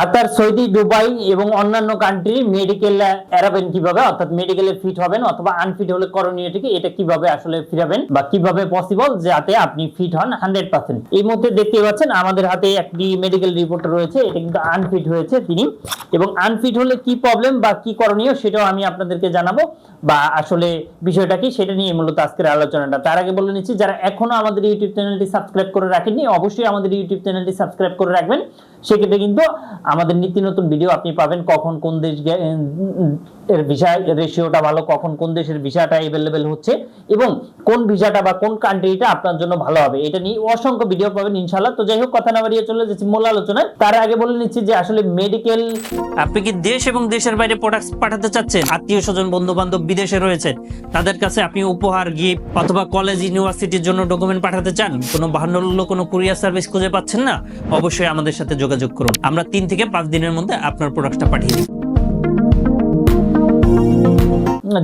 কাতার Saudi, Dubai এবং অন্যান্য country medical এড়াবেন কীভাবে? অর্থাৎ মেডিকেলে ফিট হবেন অথবা আনফিট হলে করণীয়টিকে এটা কীভাবে আসলে ফিরাবেন বা কীভাবে পসিবল যাতে আপনি ফিট হন হান্ড্রেড পার্সেন্ট এই মুহূর্তে দেখতে পাচ্ছেন আমাদের হাতে একটি মেডিকেল রিপোর্ট রয়েছে। এটা কিন্তু আনফিট হয়েছে তিনি। এবং আনফিট হলে কি প্রবলেম বা কি করণীয় সেটাও আমি আপনাদেরকে জানাব। বা আসলে বিষয়টা কি সেটা নিয়ে মূলত আজকের আলোচনাটা। তার আগে বলে নিচ্ছি, যারা এখনও আমাদের ইউটিউব চ্যানেলটি সাবস্ক্রাইব করে রাখেননি, অবশ্যই আমাদের ইউটিউব চ্যানেলটি সাবস্ক্রাইব করে রাখবেন। সেক্ষেত্রে কিন্তু আমাদের নিত্য নতুন ভিডিও আপনি পাবেন কখন কোন দেশ এর ভিসা রেশিওটা ভালো, কখন কোন দেশের ভিসাটা এভেলেবেল হচ্ছে এবং কোন ভিসাটা বা কোন কান্ট্রিটা আপনার জন্য ভালো হবে, এটা নিয়ে অসংখ্য ভিডিও পাবেন ইনশাল্লাহ তো যাই হোক কথা না বাড়িয়ে চলে যাচ্ছি মূল আলোচনায়। তার আগে বলে নিচ্ছি যে আসলে মেডিকেল আপনি কি দেশ এবং দেশের বাইরে প্রোডাক্ট পাঠাতে চাচ্ছেন? আত্মীয় স্বজন বন্ধু বান্ধব বিদেশে রয়েছে। তাদের কাছে আপনি উপহার গিফট অথবা কলেজ ইউনিভার্সিটির জন্য ডকুমেন্ট পাঠাতে চান? কোনো বাহান্ন কোনো কুরিয়ার সার্ভিস খুঁজে পাচ্ছেন না? অবশ্যই আমাদের সাথে যোগাযোগ করুন। আমরা তিন থেকে পাঁচ দিনের মধ্যে আপনার প্রোডাক্টটা পাঠিয়ে দিই।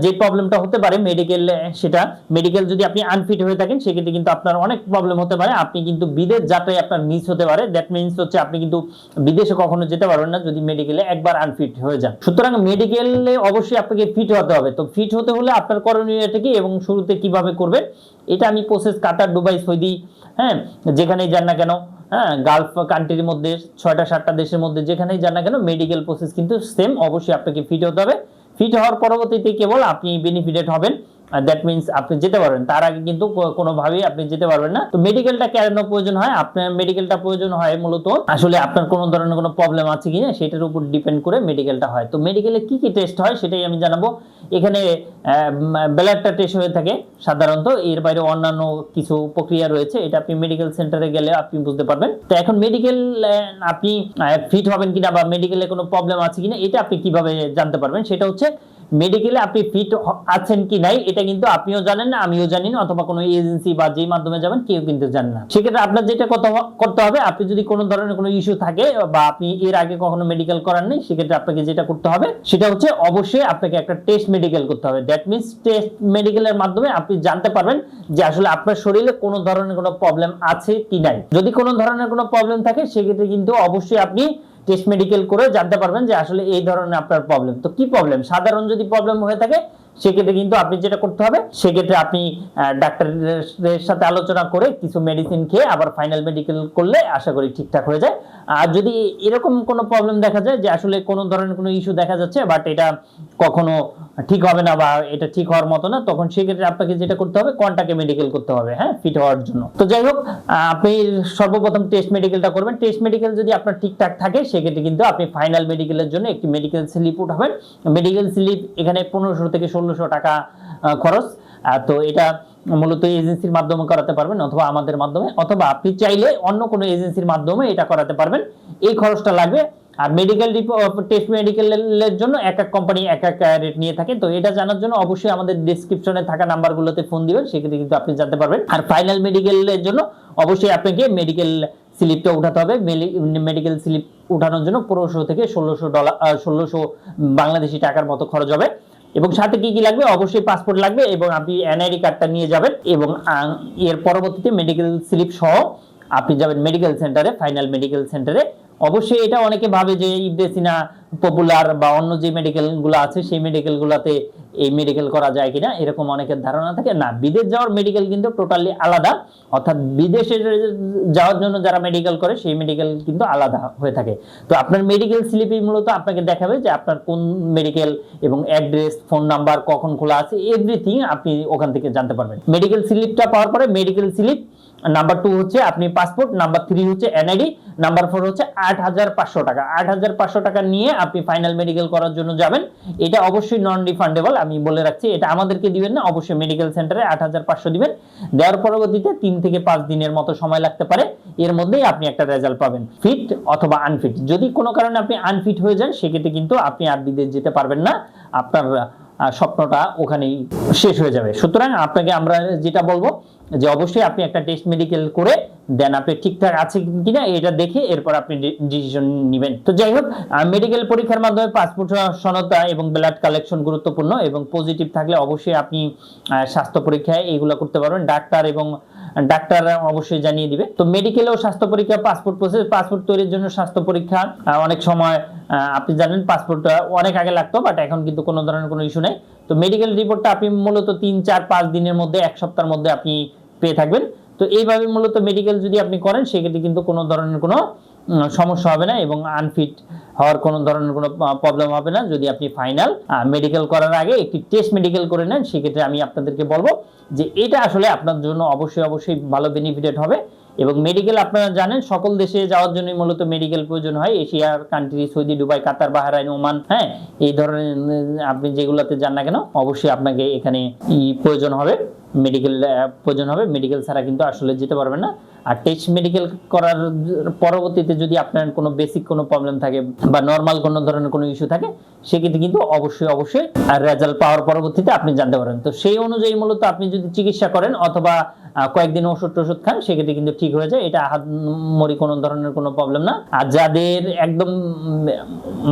যে প্রবলেমটা হতে পারে মেডিকেল সেটা মেডিকেল যদি আপনি আনফিট হয়ে থাকেন, সেক্ষেত্রে কিন্তু আপনার অনেক প্রবলেম হতে পারে। আপনি কিন্তু বিদেশ যাত্রায় আপনার মিস হতে পারে। দ্যাট মিনস হচ্ছে আপনি কিন্তু বিদেশে কখনো যেতে পারবেন না যদি মেডিকেলে একবার আনফিট হয়ে যান। সুতরাং মেডিকেলে অবশ্যই আপনাকে ফিট হতে হবে। তো ফিট হতে হলে আপনার করণীয়টা কি এবং শুরুতে কীভাবে করবেন, এটা আমি প্রসেস কাতার দুবাই সৌদি হ্যাঁ যেখানেই যান না কেন হ্যাঁ গালফ কান্ট্রির মধ্যে, ছয়টা, সাতটা দেশের মধ্যে যেখানেই যান না কেন মেডিকেল প্রসেস কিন্তু সেম অবশ্যই আপনাকে ফিট হতে হবে। ফিট হওয়ার পরবর্তীতে কেবল আপনি বেনিফিটেড হবেন। দ্যাট মিনস আপনি যেতে পারবেন। তার আগে কিন্তু কোনোভাবেই আপনি যেতে পারবেন না। তো মেডিকেলটা কেন প্রয়োজন হয়? আপনার মেডিকেলটা প্রয়োজন হয় মূলত আসলে আপনার কোনো ধরনের কোনো প্রবলেম আছে কিনা, সেটার উপর ডিপেন্ড করে মেডিকেলটা হয়। তো মেডিকেলে কি কি টেস্ট হয় সেটাই আমি জানাব। এখানে ব্লাডটা টেস্ট হয়ে থাকে সাধারণত। এর বাইরে অন্যান্য কিছু প্রক্রিয়া রয়েছে। এটা আপনি মেডিকেল সেন্টারে গেলে আপনি বুঝতে পারবেন। তো এখন মেডিকেল আপনি ফিট হবেন কিনা বা মেডিকেলে কোনো প্রবলেম আছে কিনা, এটা আপনি কীভাবে জানতে পারবেন? সেটা হচ্ছে মেডিকেলে আপনি ফিট আছেন কি নাই, এটা কিন্তু আপনিও জানেন না, আমিও জানি না, অথবা কোনো এজেন্সি বা যেই মাধ্যমে যাবেন, কেউ কিন্তু জানেন না। সেক্ষেত্রে আপনার যেটা করতে হবে, আপনি যদি কোনো ধরনের কোনো ইস্যু থাকে, বা আপনি এর আগে কখনো মেডিকেল করার নেই, সেক্ষেত্রে আপনাকে যেটা করতে হবে, সেটা হচ্ছে অবশ্যই আপনাকে একটা টেস্ট মেডিকেল করতে হবে। দ্যাট মিনস টেস্ট মেডিকেলের মাধ্যমে আপনি জানতে পারবেন যে আসলে আপনার শরীরে কোনো ধরনের কোনো প্রবলেম আছে কি নাই। যদি কোনো ধরনের কোনো প্রবলেম থাকে, সেক্ষেত্রে কিন্তু অবশ্যই আপনি টেস্ট মেডিকেল করে জানতে পারবেন যে আসলে এই ধরনের আপনার প্রবলেম তো কি প্রবলেম সাধারণ যদি প্রবলেম হয়ে থাকে সেক্ষেত্রে কিন্তু আপনি যেটা করতে হবে, সেক্ষেত্রে আপনি ডাক্তারের সাথে আলোচনা করে কিছু মেডিসিন খেয়ে আবার ফাইনাল মেডিকেল করলে আশা করি ঠিকঠাক হয়ে যায়। আর যদি এরকম কোনো প্রবলেম দেখা যায় যে আসলে কোনো ধরনের কোনো ইস্যু দেখা যাচ্ছে বাট এটা কখনো ঠিক হবে না বা এটা ঠিক হওয়ার মতো না, তখন সেক্ষেত্রে আপনাকে যেটা করতে হবে কন্টাকে মেডিকেল করতে হবে হ্যাঁ ফিট হওয়ার জন্য। তো যাই হোক আপনি সর্বপ্রথম টেস্ট মেডিকেলটা করবেন। টেস্ট মেডিকেল যদি আপনার ঠিকঠাক থাকে, সেক্ষেত্রে কিন্তু আপনি ফাইনাল মেডিকেলের জন্য একটি মেডিকেল স্লিপ উঠাবেন। মেডিকেল স্লিপ এখানে পনেরোশো থেকে ষোলোশো টাকা খরচ। তো এটা মূলত এজেন্সির মাধ্যমে করাতে পারবেন অথবা আমাদের মাধ্যমে, অথবা আপনি চাইলে অন্য কোনো এজেন্সির মাধ্যমে এটা করাতে পারবেন। এই খরচটা লাগবে। আর মেডিকেল টেস্ট মেডিকেলের জন্য এক এক কোম্পানি এক এক রেট নিয়ে থাকে তো এটা জানার জন্য অবশ্যই আমাদের ডিসক্রিপশনে থাকা নাম্বারগুলোতে ফোন দিবেন সেক্ষেত্রে কিন্তু আপনি জানতে পারবেন। আর ফাইনাল মেডিকেলের জন্য অবশ্যই আপনাকে মেডিকেল স্লিপটা উঠাতে হবে। মেডিকেল স্লিপ উঠানোর জন্য পনেরোশো থেকে ষোলোশো ডলার ষোলোশো বাংলাদেশি টাকার মতো খরচ হবে। এবং সাথে কি কি লাগবে? অবশ্যই পাসপোর্ট লাগবে এবং আপনি এনআইডি কার্ডটা নিয়ে যাবেন এবং এর পরবর্তীতে মেডিকেল স্লিপ সহ আপনি যাবেন মেডিকেল সেন্টারে ফাইনাল মেডিকেল সেন্টারে অবশ্যই এটা অনেকে ভাবে যে ইবদেসিনা পপুলার বা অন্য যে মেডিকেলগুলো আছে, সেই মেডিকেল গুলাতে এই মেডিকেল করা যায় কিনা, এরকম অনেকের ধারণা থাকে। না, বিদেশ যাওয়ার মেডিকেল কিন্তু টোটালি আলাদা। অর্থাৎ বিদেশে যাওয়ার জন্য যারা মেডিকেল করে, সেই মেডিকেল কিন্তু আলাদা হয়ে থাকে। তো আপনার মেডিকেল স্লিপই মূলত আপনাকে দেখাবে যে আপনার কোন মেডিকেল এবং অ্যাড্রেস ফোন নাম্বার কখন খোলা আছে এভরিথিং আপনি ওখান থেকে জানতে পারবেন। মেডিকেল স্লিপটা পাওয়ার পরে মেডিকেল স্লিপ নাম্বার টু হচ্ছে আপনি পাসপোর্ট নাম্বার থ্রি হচ্ছে এনআইডি নাম্বার ফোর হচ্ছে আট হাজার পাঁচশো টাকা। আট হাজার পাঁচশো টাকা নিয়ে আপনি ফাইনাল মেডিকেল করার জন্য যাবেন। এটা অবশ্যই নন রিফান্ডেবল আমি বলে রাখছি, এটা আমাদেরকে দিবেন না, অবশ্যই মেডিকেল সেন্টারে আট হাজার পাঁচশো দিবেন। দেওয়ার পরবর্তীতে তিন থেকে পাঁচ দিনের মতো সময় লাগতে পারে। এর মধ্যেই আপনি একটা রেজাল্ট পাবেন ফিট অথবা আনফিট যদি কোনো কারণে আপনি আনফিট হয়ে যান, সেক্ষেত্রে কিন্তু আপনি আর বিদেশ যেতে পারবেন না। আপনার স্বপ্নটা ওখানেই শেষ হয়ে যাবে। সুতরাং আপনাকে আমরা যেটা বলব যে অবশ্যই আপনি একটা টেস্ট মেডিকেল করে দেন, আপনি ঠিকঠাক আছে কিনা এটা দেখে এরপর আপনি ডিসিশন নেবেন। তো যাই হোক মেডিকেল পরীক্ষার মাধ্যমে পাসপোর্ট সনতা এবং ব্লাড কালেকশন গুরুত্বপূর্ণ এবং পজিটিভ থাকলে অবশ্যই আপনি স্বাস্থ্য পরীক্ষায় এগুলো করতে পারবেন। ডাক্তার এবং ডাক্তার অবশ্যই জানিয়ে দিবে। তো মেডিকেলেও স্বাস্থ্য পরীক্ষা পাসপোর্ট প্রসেস পাসপোর্ট তৈরির জন্য স্বাস্থ্য পরীক্ষা অনেক সময় আপনি জানেন পাসপোর্ট অনেক আগে লাগতো বাট এখন কিন্তু কোনো ধরনের কোনো ইস্যু নেই। তো মেডিকেল রিপোর্টটা আপনি মূলত তিন, চার, পাঁচ দিনের মধ্যে, এক সপ্তাহের মধ্যে আপনি পেয়ে থাকবেন। তো এইভাবে মূলত মেডিকেল যদি আপনি করেন, সেক্ষেত্রে কিন্তু কোনো ধরনের কোনো সমস্যা হবে না এবং আনফিট হওয়ার কোনো ধরনের কোনো প্রবলেম হবে না। যদি আপনি ফাইনাল মেডিকেল করার আগে একটি টেস্ট মেডিকেল করে নেন, সেক্ষেত্রে আমি আপনাদেরকে বলব যে এটা আসলে আপনার জন্য অবশ্যই অবশ্যই ভালো বেনিফিটেড হবে। এবং মেডিকেল আপনারা জানেন, সকল দেশে যাওয়ার জন্য মূলত মেডিকেল প্রয়োজন হয়। এশিয়ার country Saudi, Dubai, Qatar, Bahrain, Oman হ্যাঁ এই ধরনের আপনি যেগুলোতে যান না কেন, অবশ্যই আপনাকে এখানে প্রয়োজন হবে। মেডিকেল প্রয়োজন হবে। মেডিকেল ছাড়া কিন্তু আসলে যেতে পারবেন না। আর টেস্ট মেডিকেল করার পরবর্তীতে যদি আপনার কোনো বেসিক কোনো প্রবলেম থাকে বা নর্মাল কোনো ধরনের কোনো ইস্যু থাকে, সেক্ষেত্রে কিন্তু অবশ্যই অবশ্যই রেজাল্ট পাওয়ার পরবর্তীতে আপনি জানতে পারেন। তো সেই অনুযায়ী মূলত আপনি যদি চিকিৎসা করেন অথবা কয়েকদিন ওষুধ টষুধ খান, সেক্ষেত্রে কিন্তু ঠিক হয়ে যায়। এটা হাত মরি কোনো ধরনের কোনো প্রবলেম না। আর যাদের একদম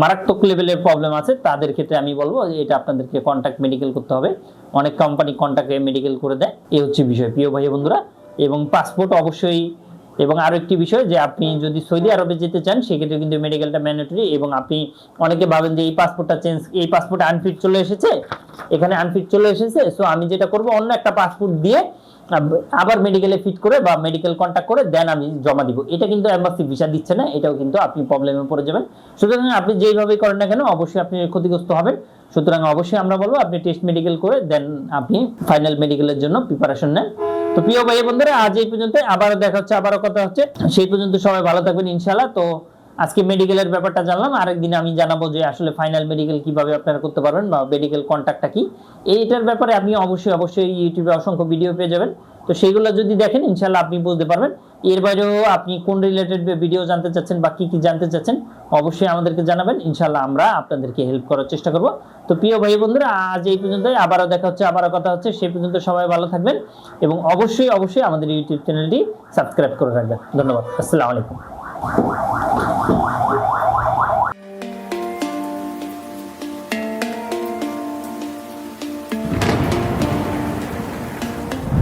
মারাত্মক লেভেলের প্রবলেম আছে, তাদের ক্ষেত্রে আমি বলব এটা আপনাদেরকে কন্ট্যাক্ট মেডিকেল করতে হবে। অনেক কোম্পানি কন্ট্যাক্টে মেডিকেল করে দেয়। এই হচ্ছে বিষয়। প্রিয় ভাই বন্ধুরা এবং পাসপোর্ট অবশ্যই, এবং আরও একটি বিষয় যে আপনি যদি সৌদি আরবে যেতে চান, সেক্ষেত্রে কিন্তু মেডিকেলটা ম্যান্ডেটরি এবং আপনি অনেকে ভাবেন যে এই পাসপোর্টটা চেঞ্জ এই পাসপোর্ট আনফিট চলে এসেছে, এখানে আনফিট চলে এসেছে সো আমি যেটা করব, অন্য একটা পাসপোর্ট দিয়ে আবার মেডিকেলে ফিট করে বা মেডিকেল কন্ট্যাক্ট করে দেন আমি জমা দিব। এটা কিন্তু এম্বাসি ভিসা দিচ্ছে না, এটাও কিন্তু আপনি প্রবলেমে পড়ে যাবেন। সুতরাং আপনি যেইভাবে করেন না কেন, অবশ্যই আপনি ক্ষতিগ্রস্ত হবেন। সুতরাং অবশ্যই আমরা বলব, আপনি টেস্ট মেডিকেল করে দেন আপনি ফাইনাল মেডিকেলের জন্য প্রিপারেশন নেন। তো প্রিয় ভাই বন্ধুরা আজ এই পর্যন্ত, আবারও দেখা হচ্ছে, আবারও কথা হচ্ছে। সেই পর্যন্ত সবাই ভালো থাকবেন, ইনশাআল্লাহ। তো আজকে মেডিকেলের ব্যাপারটা জানলাম, আরেকদিন আমি জানাব যে আসলে ফাইনাল মেডিকেল কীভাবে আপনারা করতে পারবেন বা মেডিকেল কন্ট্যাক্টটা কি। এইটার ব্যাপারে আপনি অবশ্যই অবশ্যই ইউটিউবে অসংখ্য ভিডিও পেয়ে যাবেন। তো সেইগুলো যদি দেখেন ইনশাল্লাহ আপনি বুঝতে পারবেন। এর বাইরেও আপনি কোন রিলেটেড ভিডিও জানতে চাচ্ছেন বা কি কি জানতে চাচ্ছেন, অবশ্যই আমাদেরকে জানাবেন। ইনশাল্লাহ আমরা আপনাদেরকে হেল্প করার চেষ্টা করব। তো প্রিয় ভাই বন্ধুরা, আজ এই পর্যন্তই। আবারও দেখা হচ্ছে, আবারও কথা হচ্ছে। সেই পর্যন্ত সবাই ভালো থাকবেন এবং অবশ্যই অবশ্যই আমাদের ইউটিউব চ্যানেলটি সাবস্ক্রাইব করে রাখবেন। ধন্যবাদ। আসসালামু আলাইকুম।